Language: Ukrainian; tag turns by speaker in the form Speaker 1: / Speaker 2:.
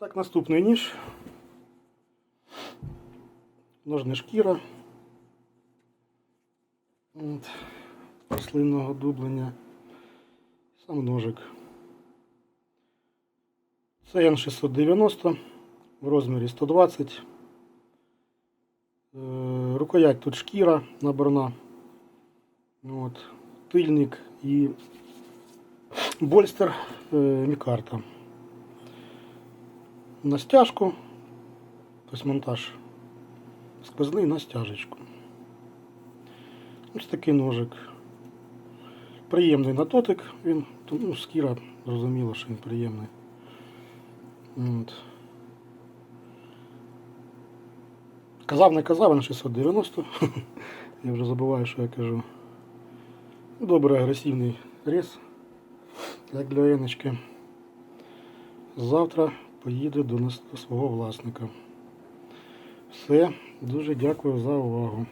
Speaker 1: Так, наступний ніж. Ножна шкіра. От. Рослинного дублення. Сам ножик. Це Н690 в розмірі 120. Е, Рукоять тут шкіра наборна. От. Тильник і больстер е, мікарта. На стяжку, тобто монтаж сквозний на стяжечку. Ось такий ножик. Приємний на дотик, він, ну, шкіра, зрозуміло, що він приємний. От. Казав, не казав, на 690. Я вже забуваю, що я кажу. Добрий агресивний рез, як для Еночки. Завтра поїде до нас до свого власника. Все, дуже дякую за увагу.